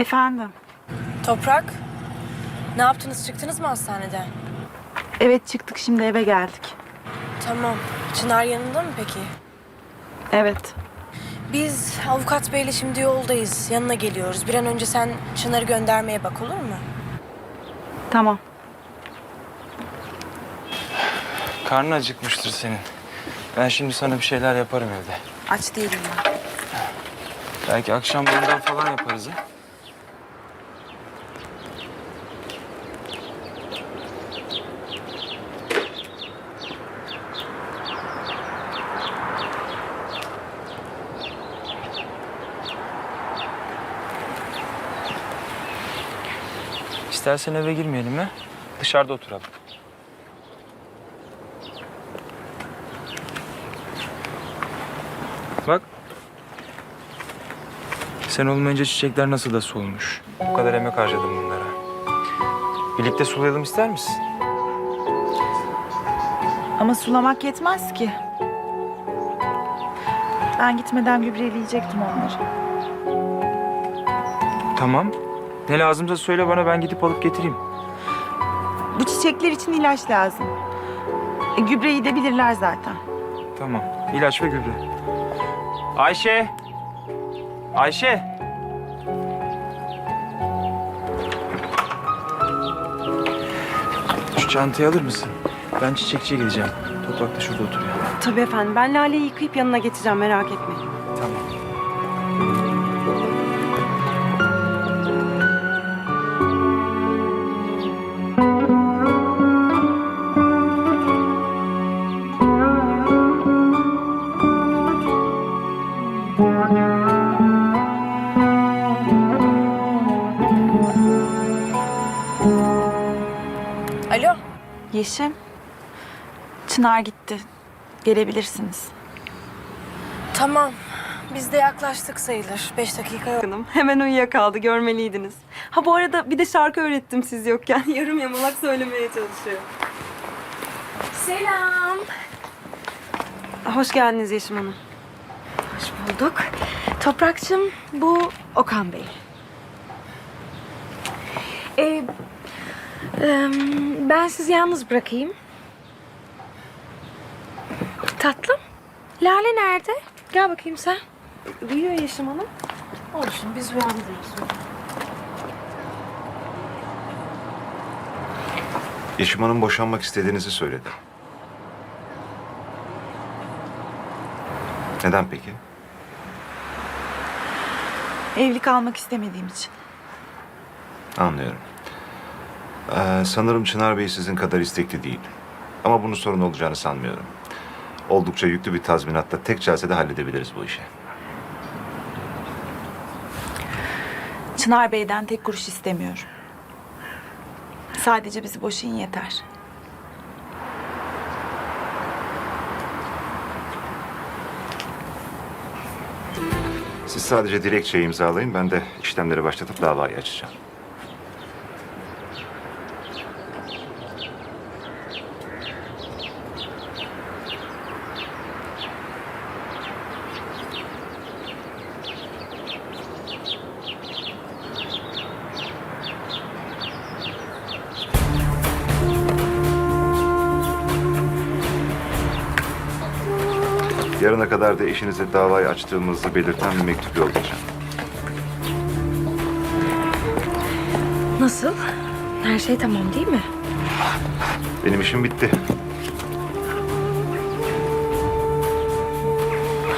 Efendim? Toprak, ne yaptınız? Çıktınız mı hastaneden? Evet çıktık şimdi eve geldik. Tamam. Çınar yanında mı peki? Evet. Biz avukat beyle şimdi yoldayız. Yanına geliyoruz. Bir an önce sen Çınar'ı göndermeye bak olur mu? Tamam. Karnın acıkmıştır senin. Ben şimdi sana bir şeyler yaparım evde. Aç değilim ben. Belki akşam bundan falan yaparız ha. İstersen eve girmeyelim ha. Dışarıda oturalım. Bak. Sen olmayınca çiçekler nasıl da solmuş. Bu kadar emek harcadım bunlara. Birlikte sulayalım ister misin? Ama sulamak yetmez ki. Ben gitmeden gübreleyecektim onları. Tamam. Ne lazımsa söyle bana ben gidip alıp getireyim. Bu çiçekler için ilaç lazım. E, gübreyi de bilirler zaten. Tamam. İlaç ve gübre. Ayşe. Ayşe. Şu çantayı alır mısın? Ben çiçekçiye gideceğim. Toprak da şurada oturuyor. Tabii efendim. Ben Lale'yi yıkayıp yanına getireceğim merak etmeyin. Çınar gitti. Gelebilirsiniz. Tamam. Biz de yaklaştık sayılır. Beş dakika yok. Hanım hemen uyuyakaldı görmeliydiniz. Ha bu arada bir de şarkı öğrettim siz yokken. Yarım yamalak söylemeye çalışıyor. Selam. Hoş geldiniz Yeşim Hanım. Hoş bulduk. Toprakçım bu Okan Bey. Ee, em, ben sizi yalnız bırakayım. Tatlım. Lale nerede? Gel bakayım sen. Uyuyor Yeşim Hanım. Olsun biz uyandırırız. Yeşim Hanım boşanmak istediğinizi söyledi. Neden peki? Evlilik almak istemediğim için. Anlıyorum. Ee, sanırım Çınar Bey sizin kadar istekli değil. Ama bunun sorun olacağını sanmıyorum. Oldukça yüklü bir tazminatta tek celsede halledebiliriz bu işi. Çınar Bey'den tek kuruş istemiyorum. Sadece bizi boşayın yeter. Siz sadece dilekçeyi imzalayın. Ben de işlemleri başlatıp davayı açacağım. Yarına kadar da eşinize davayı açtığımızı belirten bir mektup yollayacağım. Nasıl? Her şey tamam değil mi? Benim işim bitti.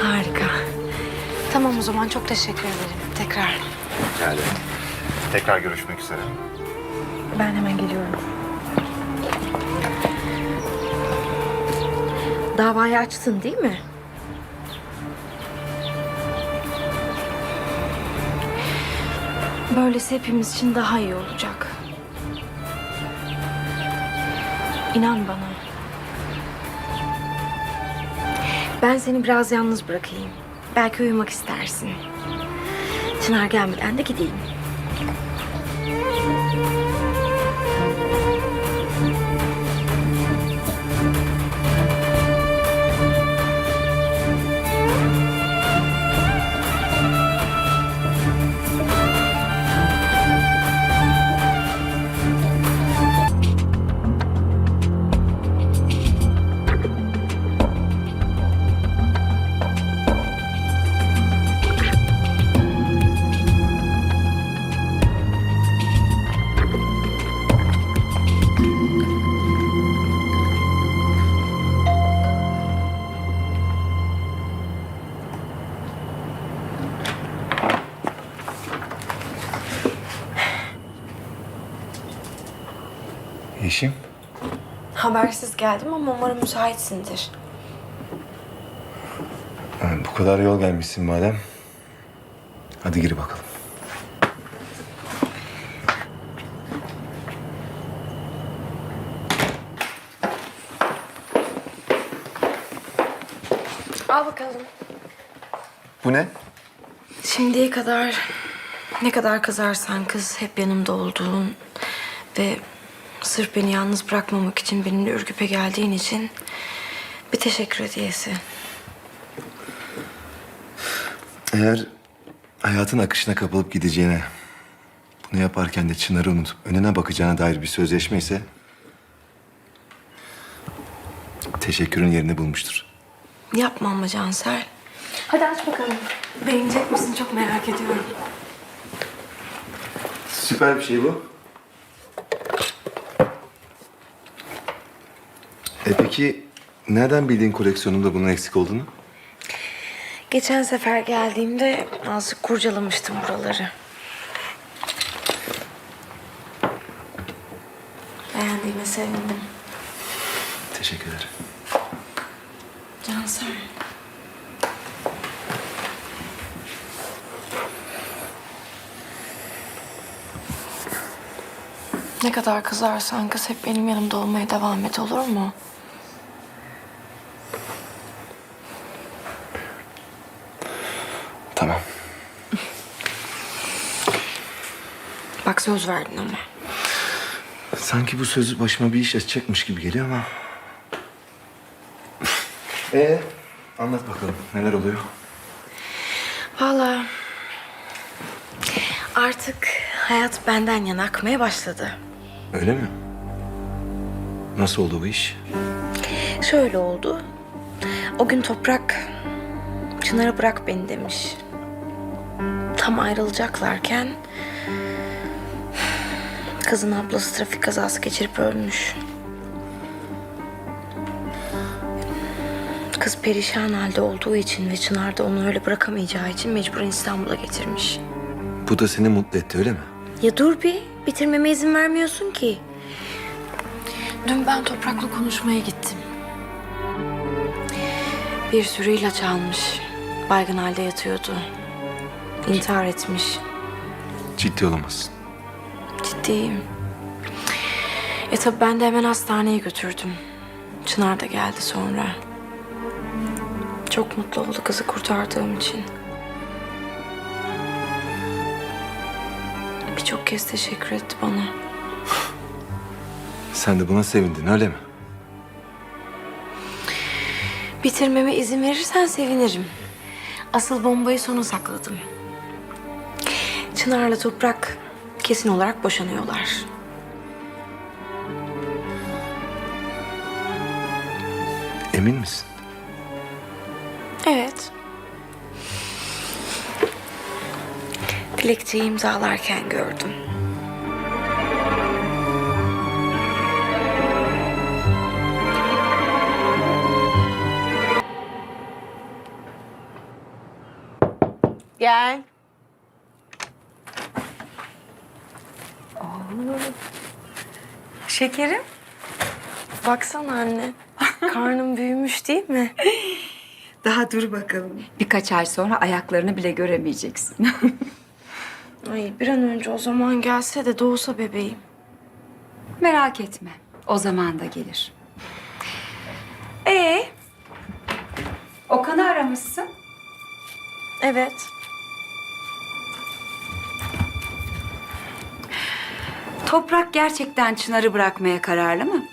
Harika. Tamam o zaman çok teşekkür ederim. Tekrar. Yani tekrar görüşmek üzere. Ben hemen geliyorum. Davayı açtın değil mi? Böylesi hepimiz için daha iyi olacak. İnan bana. Ben seni biraz yalnız bırakayım. Belki uyumak istersin. Çınar gelmeden de gideyim. Yeşim. Habersiz geldim ama umarım müsaitsindir. Bu kadar yol gelmişsin madem. Hadi gir bakalım. Al bakalım. Bu ne? Şimdiye kadar ne kadar kızarsan kız hep yanımda olduğun ve sırf beni yalnız bırakmamak için benimle Ürgüp'e geldiğin için bir teşekkür hediyesi. Eğer hayatın akışına kapılıp gideceğine, bunu yaparken de Çınar'ı unutup önüne bakacağına dair bir sözleşme ise... ...teşekkürün yerini bulmuştur. Yapma ama Cansel. Hadi aç bakalım. Beğenecek misin çok merak ediyorum. Süper bir şey bu. E peki nereden bildiğin koleksiyonumda bunun eksik olduğunu? Geçen sefer geldiğimde azıcık kurcalamıştım buraları. Beğendiğime sevindim. Teşekkür ederim. Cansel. Ne kadar kızarsan kız hep benim yanımda olmaya devam et olur mu? Söz verdin ama. Sanki bu sözü başıma bir iş açacakmış gibi geliyor ama... Ee, anlat bakalım neler oluyor? Vallahi artık hayat benden yana akmaya başladı. Öyle mi? Nasıl oldu bu iş? Şöyle oldu. O gün Toprak Çınar'a bırak beni demiş. Tam ayrılacaklarken kızın ablası trafik kazası geçirip ölmüş. Kız perişan halde olduğu için ve Çınar da onu öyle bırakamayacağı için mecburen İstanbul'a getirmiş. Bu da seni mutlu etti öyle mi? Ya dur bir, bitirmeme izin vermiyorsun ki. Dün ben Toprak'la konuşmaya gittim. Bir sürü ilaç almış. Baygın halde yatıyordu. İntihar etmiş. Ciddi olamazsın. Ciddiyim. E tabii ben de hemen hastaneye götürdüm. Çınar da geldi sonra. Çok mutlu oldu kızı kurtardığım için. Birçok kez teşekkür etti bana. Sen de buna sevindin öyle mi? Bitirmeme izin verirsen sevinirim. Asıl bombayı sona sakladım. Çınar'la Toprak kesin olarak boşanıyorlar. Emin misin? Evet. Dilekçeyi imzalarken gördüm. Gel. Şekerim. Baksana anne. Karnım büyümüş değil mi? Daha dur bakalım. Birkaç ay sonra ayaklarını bile göremeyeceksin. Ay bir an önce o zaman gelse de doğsa bebeğim. Merak etme. O zaman da gelir. Ee? Okan'ı aramışsın. Evet. Toprak gerçekten Çınar'ı bırakmaya kararlı mı?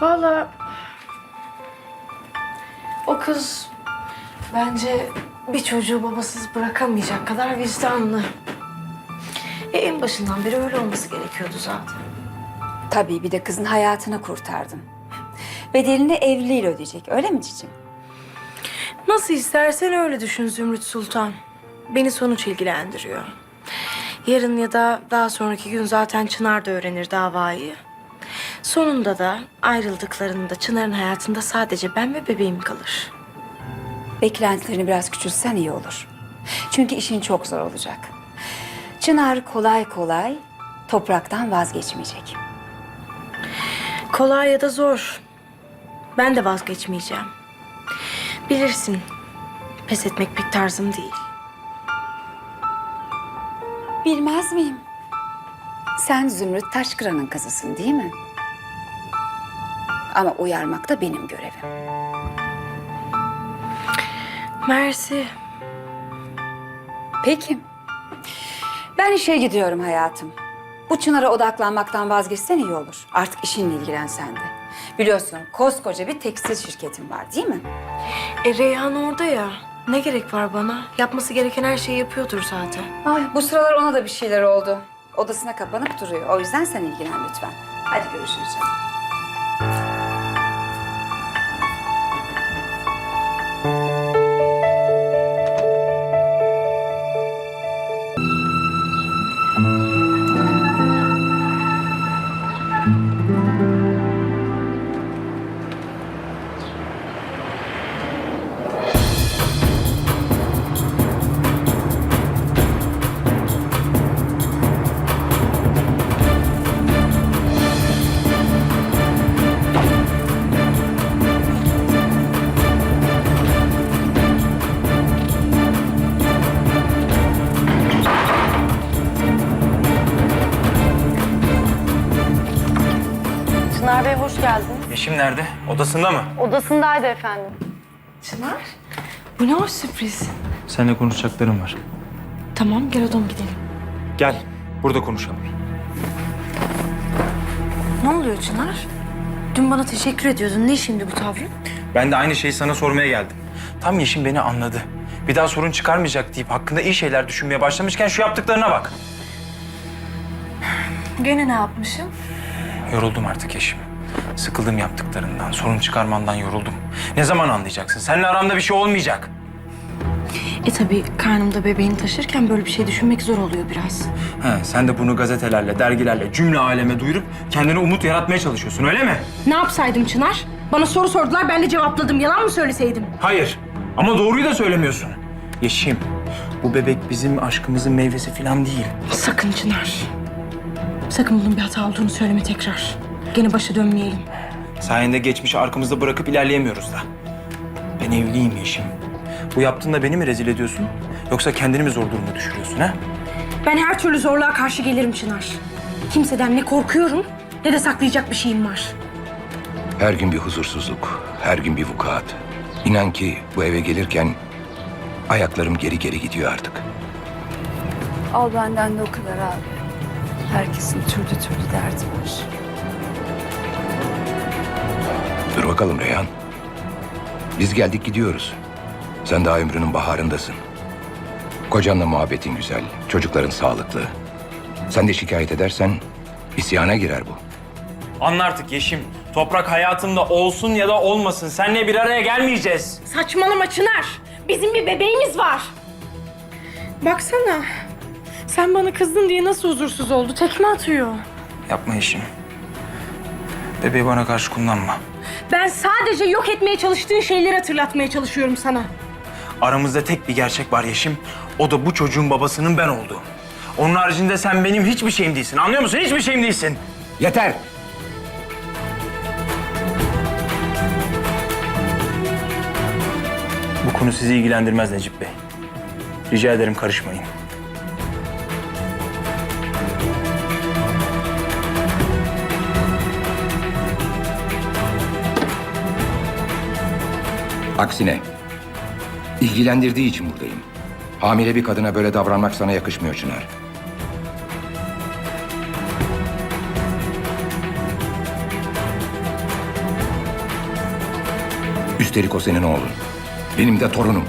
Vallahi o kız bence bir çocuğu babasız bırakamayacak kadar vicdanlı. E, en başından beri öyle olması gerekiyordu zaten. Tabii bir de kızın hayatını kurtardın. Bedelini evliliğiyle ödeyecek öyle mi cicim? Nasıl istersen öyle düşün Zümrüt Sultan. Beni sonuç ilgilendiriyor. Yarın ya da daha sonraki gün zaten Çınar da öğrenir davayı. Sonunda da ayrıldıklarında Çınar'ın hayatında sadece ben ve bebeğim kalır. Beklentilerini biraz küçülsen iyi olur. Çünkü işin çok zor olacak. Çınar kolay kolay topraktan vazgeçmeyecek. Kolay ya da zor. Ben de vazgeçmeyeceğim. Bilirsin, pes etmek pek tarzım değil. Bilmez miyim? Sen Zümrüt Taşkıran'ın kızısın değil mi? Ama uyarmak da benim görevim. Mersi. Peki. Ben işe gidiyorum hayatım. Bu Çınar'a odaklanmaktan vazgeçsen iyi olur. Artık işinle ilgilen sen de. Biliyorsun koskoca bir tekstil şirketin var değil mi? E Reyhan orada ya. Ne gerek var bana? Yapması gereken her şeyi yapıyordur zaten. Ay bu sıralar ona da bir şeyler oldu. Odasına kapanıp duruyor. O yüzden sen ilgilen lütfen. Hadi görüşürüz canım. Yeşim nerede? Odasında mı? Odasındaydı efendim. Çınar, bu ne hoş sürpriz. Seninle konuşacaklarım var. Tamam, gel odama gidelim. Gel, burada konuşalım. Ne oluyor Çınar? Dün bana teşekkür ediyordun. Ne şimdi bu tavrın? Ben de aynı şeyi sana sormaya geldim. Tam Yeşim beni anladı. Bir daha sorun çıkarmayacak deyip hakkında iyi şeyler düşünmeye başlamışken şu yaptıklarına bak. Gene ne yapmışım? Yoruldum artık Yeşim. Sıkıldım yaptıklarından, sorun çıkarmandan yoruldum. Ne zaman anlayacaksın? Seninle aramda bir şey olmayacak. E tabii karnımda bebeğini taşırken böyle bir şey düşünmek zor oluyor biraz. He, sen de bunu gazetelerle, dergilerle, cümle aleme duyurup kendine umut yaratmaya çalışıyorsun öyle mi? Ne yapsaydım Çınar? Bana soru sordular, ben de cevapladım. Yalan mı söyleseydim? Hayır. Ama doğruyu da söylemiyorsun. Yeşim, bu bebek bizim aşkımızın meyvesi falan değil. Sakın Çınar. Sakın bunun bir hata olduğunu söyleme tekrar. Gene başa dönmeyelim. Sayende geçmişi arkamızda bırakıp ilerleyemiyoruz da. Ben evliyim Yeşim. Bu yaptığında beni mi rezil ediyorsun? Yoksa kendini mi zor duruma düşürüyorsun ha? Ben her türlü zorluğa karşı gelirim Çınar. Kimseden ne korkuyorum ne de saklayacak bir şeyim var. Her gün bir huzursuzluk, her gün bir vukuat. İnan ki bu eve gelirken ayaklarım geri geri gidiyor artık. Al benden de o kadar abi. Herkesin türlü türlü derdi var. Dur bakalım Reyhan. Biz geldik gidiyoruz. Sen daha ömrünün baharındasın. Kocanla muhabbetin güzel, çocukların sağlıklı. Sen de şikayet edersen isyana girer bu. Anla artık Yeşim. Toprak hayatımda olsun ya da olmasın. Seninle bir araya gelmeyeceğiz. Saçmalama Çınar. Bizim bir bebeğimiz var. Baksana. Sen bana kızdın diye nasıl huzursuz oldu? Tekme atıyor. Yapma Yeşim. Bebeği bana karşı kullanma. Ben sadece yok etmeye çalıştığın şeyleri hatırlatmaya çalışıyorum sana. Aramızda tek bir gerçek var Yeşim. O da bu çocuğun babasının ben olduğum. Onun haricinde sen benim hiçbir şeyim değilsin. Anlıyor musun? Hiçbir şeyim değilsin. Yeter! Bu konu sizi ilgilendirmez Necip Bey. Rica ederim karışmayın. Aksine ilgilendirdiği için buradayım. Hamile bir kadına böyle davranmak sana yakışmıyor Çınar. Üstelik o senin oğlun. Benim de torunum.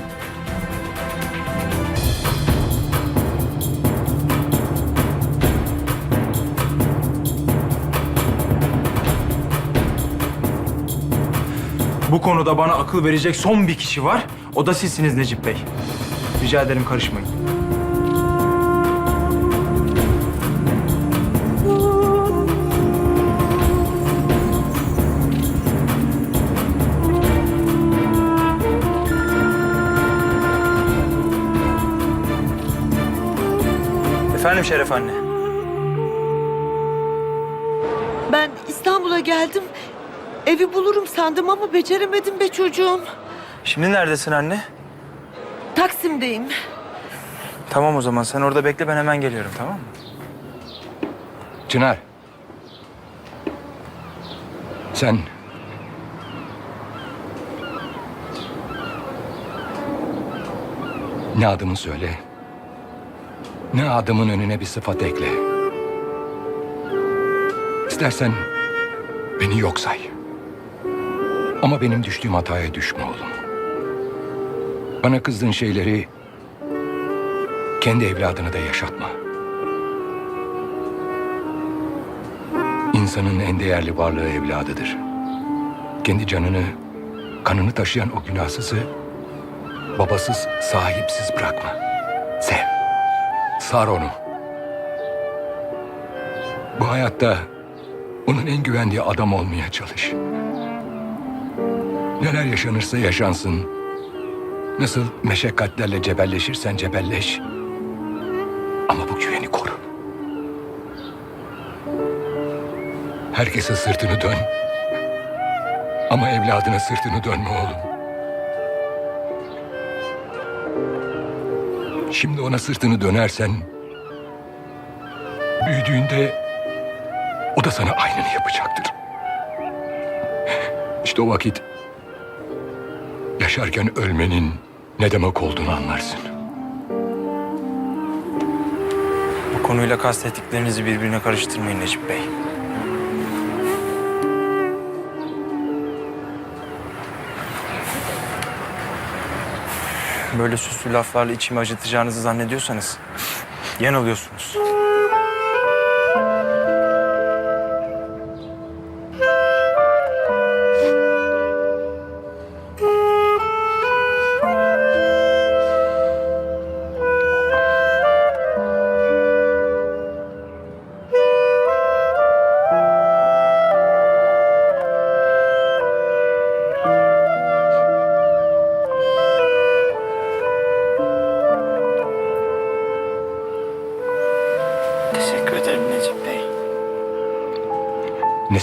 Bu konuda bana akıl verecek son bir kişi var. O da sizsiniz Necip Bey. Rica ederim karışmayın. Efendim Şeref anne. geldim. Evi bulurum sandım ama beceremedim be çocuğum. Şimdi neredesin anne? Taksim'deyim. Tamam o zaman sen orada bekle ben hemen geliyorum tamam mı? Çınar. Sen... Ne adımı söyle, ne adımın önüne bir sıfat ekle. İstersen beni yok say. Ama benim düştüğüm hataya düşme oğlum. Bana kızdığın şeyleri kendi evladına da yaşatma. İnsanın en değerli varlığı evladıdır. Kendi canını, kanını taşıyan o günahsızı babasız, sahipsiz bırakma. Sev. Sar onu. Bu hayatta onun en güvendiği adam olmaya çalış. Neler yaşanırsa yaşansın. Nasıl meşakkatlerle cebelleşirsen cebelleş. Ama bu güveni koru. Herkese sırtını dön. Ama evladına sırtını dönme oğlum. Şimdi ona sırtını dönersen... ...büyüdüğünde... ...o da sana aynını yapacaktır. İşte o vakit... ...yaşarken ölmenin ne demek olduğunu anlarsın. Bu konuyla kastettiklerinizi birbirine karıştırmayın Necip Bey. Böyle süslü laflarla içimi acıtacağınızı zannediyorsanız yanılıyorsunuz.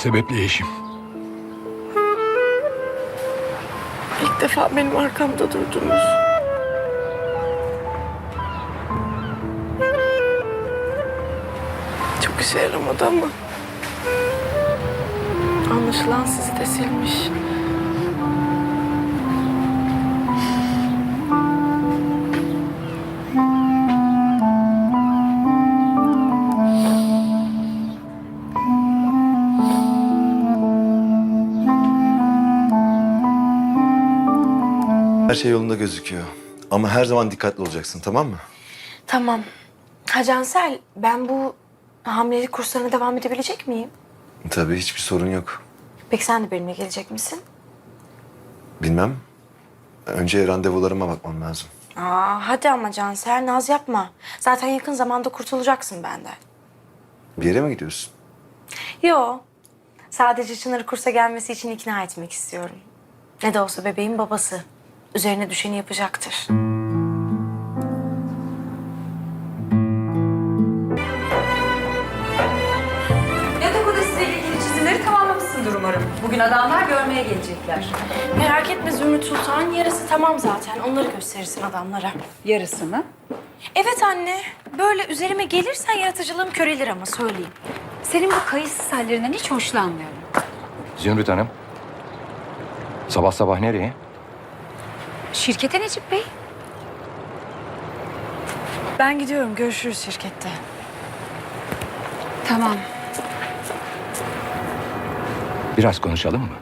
Sebeple eşim? İlk defa benim arkamda durdunuz. Çok işe yaramadı ama... Anlaşılan sizi de silmiş. Her şey yolunda gözüküyor. Ama her zaman dikkatli olacaksın tamam mı? Tamam. Ha Cansel, ben bu hamilelik kurslarına devam edebilecek miyim? Tabii hiçbir sorun yok. Peki sen de benimle gelecek misin? Bilmem. Önce randevularıma bakmam lazım. Aa, hadi ama Cansel, naz yapma. Zaten yakın zamanda kurtulacaksın benden. Bir yere mi gidiyorsun? Yo, sadece Çınar'ı kursa gelmesi için ikna etmek istiyorum. Ne de olsa bebeğin babası. Üzerine düşeni yapacaktır. Yatak odasıyla ilgili çizimleri tamamlamışsındır umarım. Bugün adamlar görmeye gelecekler. Merak etme Zümrüt Sultan, yarısı tamam zaten. Onları gösterirsin adamlara. Yarısı mı? Evet anne, böyle üzerime gelirsen yaratıcılığım körelir ama söyleyeyim. Senin bu kayıtsız hallerinden hiç hoşlanmıyorum. Zümrüt Hanım. Sabah sabah nereye? Şirkete Necip Bey. Ben gidiyorum, görüşürüz şirkette. Tamam. Biraz konuşalım mı?